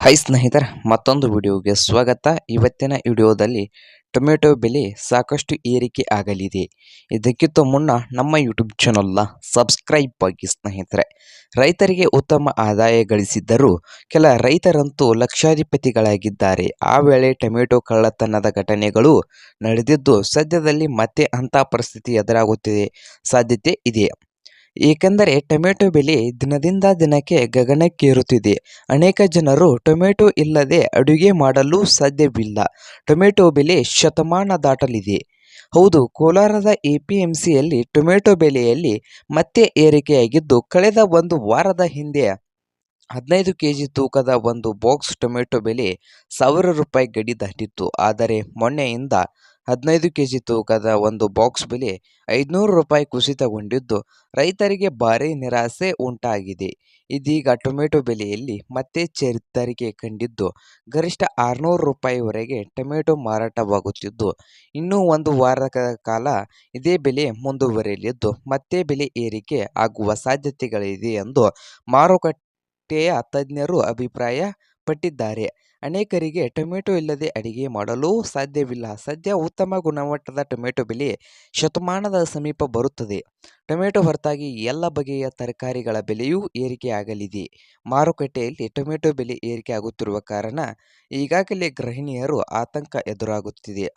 High ಸ್ನೇಹಿತರ, ಮತ್ತೊಂದು ವಿಡಿಯೋಗೆ ಸ್ವಾಗತ. ಇವತ್ತಿನ ವಿಡಿಯೋದಲ್ಲಿ ಟೊಮೆಟೊ ಬೆಲೆ ಸಾಕಷ್ಟು ಏರಿಕೆ ಆಗಲಿದೆ. ಇದಕ್ಕಿಂತ ಮುನ್ನ ನಮ್ಮ ಯೂಟ್ಯೂಬ್ ಚಾನಲ್ನ ಸಬ್ಸ್ಕ್ರೈಬ್ ಆಗಿ ಸ್ನೇಹಿತರೆ, ರೈತರಿಗೆ ಉತ್ತಮ ಆದಾಯ ಗಳಿಸಿದ್ದರೂ ಕೆಲ ರೈತರಂತೂ ಲಕ್ಷಾಧಿಪತಿಗಳಾಗಿದ್ದಾರೆ. ಆ ವೇಳೆ ಟೊಮೆಟೊ ಕಳ್ಳತನದ ಘಟನೆಗಳು ನಡೆದಿದ್ದು ಸದ್ಯದಲ್ಲಿ ಮತ್ತೆ ಅಂಥ ಪರಿಸ್ಥಿತಿ ಎದುರಾಗುತ್ತಿದೆ ಸಾಧ್ಯತೆ ಇದೆ. ಏಕೆಂದರೆ ಟೊಮೆಟೊ ಬೆಲೆ ದಿನದಿಂದ ದಿನಕ್ಕೆ ಗಗನಕ್ಕೇರುತ್ತಿದೆ. ಅನೇಕ ಜನರು ಟೊಮೆಟೊ ಇಲ್ಲದೆ ಅಡುಗೆ ಮಾಡಲು ಸಾಧ್ಯವಿಲ್ಲ. ಟೊಮೆಟೊ ಬೆಲೆ ಶತಮಾನ ದಾಟಲಿದೆ. ಹೌದು, ಕೋಲಾರದ ಎ ಪಿ ಎಂ ಸಿಯಲ್ಲಿ ಟೊಮೆಟೊ ಬೆಲೆಯಲ್ಲಿ ಮತ್ತೆ ಏರಿಕೆಯಾಗಿದ್ದು, ಕಳೆದ ಒಂದು ವಾರದ ಹಿಂದೆ ಹದಿನೈದು ಕೆ ಜಿ ತೂಕದ ಒಂದು ಬಾಕ್ಸ್ ಟೊಮೆಟೊ ಬೆಲೆ ಸಾವಿರ ರೂಪಾಯಿ ಗಡಿ ದಾಟಿತ್ತು. ಆದರೆ ಮೊನ್ನೆಯಿಂದ ಹದಿನೈದು ಕೆಜಿ ತೂಕದ ಒಂದು ಬಾಕ್ಸ್ ಬೆಲೆ ಐದುನೂರು ರೂಪಾಯಿ ಕುಸಿತಗೊಂಡಿದ್ದು ರೈತರಿಗೆ ಭಾರೀ ನಿರಾಸೆ ಉಂಟಾಗಿದೆ. ಇದೀಗ ಟೊಮೆಟೊ ಬೆಲೆಯಲ್ಲಿ ಮತ್ತೆ ಚೇತರಿಕೆ ಕಂಡಿದ್ದು ಗರಿಷ್ಠ ಆರುನೂರು ರೂಪಾಯಿವರೆಗೆ ಟೊಮೆಟೊ ಮಾರಾಟವಾಗುತ್ತಿದ್ದು, ಇನ್ನೂ ಒಂದು ವಾರದ ಕಾಲ ಇದೇ ಬೆಲೆ ಮುಂದುವರಿಯಲಿದ್ದು ಮತ್ತೆ ಬೆಲೆ ಏರಿಕೆ ಆಗುವ ಸಾಧ್ಯತೆಗಳಿದೆ ಎಂದು ಮಾರುಕಟ್ಟೆಯ ತಜ್ಞರು ಅಭಿಪ್ರಾಯ ಪಟ್ಟಿದ್ದಾರೆ. ಅನೇಕರಿಗೆ ಟೊಮೆಟೊ ಇಲ್ಲದೆ ಅಡಿಗೆ ಮಾಡಲು ಸಾಧ್ಯವಿಲ್ಲ. ಸದ್ಯ ಉತ್ತಮ ಗುಣಮಟ್ಟದ ಟೊಮೆಟೊ ಬೆಲೆ ಶತಮಾನದ ಸಮೀಪ ಬರುತ್ತದೆ. ಟೊಮೆಟೊ ಹೊರತಾಗಿ ಎಲ್ಲ ಬಗೆಯ ತರಕಾರಿಗಳ ಬೆಲೆಯೂ ಏರಿಕೆಯಾಗಲಿದೆ. ಮಾರುಕಟ್ಟೆಯಲ್ಲಿ ಟೊಮೆಟೊ ಬೆಲೆ ಏರಿಕೆಯಾಗುತ್ತಿರುವ ಕಾರಣ ಈಗಾಗಲೇ ಗೃಹಿಣಿಯರು ಆತಂಕ ಎದುರಾಗುತ್ತಿದೆ.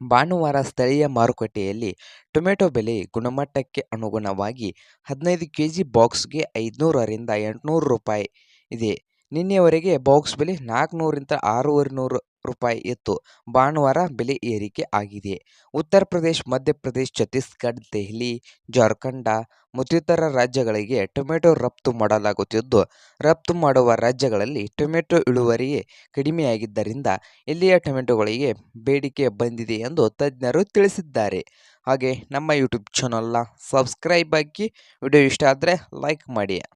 ಭಾನುವಾರ ಸ್ಥಳೀಯ ಮಾರುಕಟ್ಟೆಯಲ್ಲಿ ಟೊಮೆಟೊ ಬೆಲೆ ಗುಣಮಟ್ಟಕ್ಕೆ ಅನುಗುಣವಾಗಿ ಹದಿನೈದು ಕೆಜಿ ಬಾಕ್ಸ್ಗೆ ಐದುನೂರರಿಂದ ಎಂಟುನೂರು ರೂಪಾಯಿ ಇದೆ. ನಿನ್ನೆವರೆಗೆ ಬಾಕ್ಸ್ ಬೆಲೆ ನಾಲ್ಕುನೂರಿಂದ ಆರೂವರೆ ನೂರು ರೂಪಾಯಿ ಇತ್ತು. ಭಾನುವಾರ ಬೆಲೆ ಏರಿಕೆ ಆಗಿದೆ. ಉತ್ತರ ಪ್ರದೇಶ ಮಧ್ಯಪ್ರದೇಶ ಛತ್ತೀಸ್ಗಢ, ದೆಹಲಿ, ಜಾರ್ಖಂಡ ಮತ್ತಿತರ ರಾಜ್ಯಗಳಿಗೆ ಟೊಮೆಟೊ ರಫ್ತು ಮಾಡಲಾಗುತ್ತಿದ್ದು, ರಫ್ತು ಮಾಡುವ ರಾಜ್ಯಗಳಲ್ಲಿ ಟೊಮೆಟೊ ಇಳುವರಿಯೇ ಕಡಿಮೆಯಾಗಿದ್ದರಿಂದ ಇಲ್ಲಿಯ ಟೊಮೆಟೊಗಳಿಗೆ ಬೇಡಿಕೆ ಬಂದಿದೆ ಎಂದು ತಜ್ಞರು ತಿಳಿಸಿದ್ದಾರೆ. ಹಾಗೆ ನಮ್ಮ ಯೂಟ್ಯೂಬ್ ಚಾನಲ್ನ ಸಬ್ಸ್ಕ್ರೈಬ್ ಆಗಿ ವಿಡಿಯೋ ಇಷ್ಟ ಆದರೆ ಲೈಕ್ ಮಾಡಿ.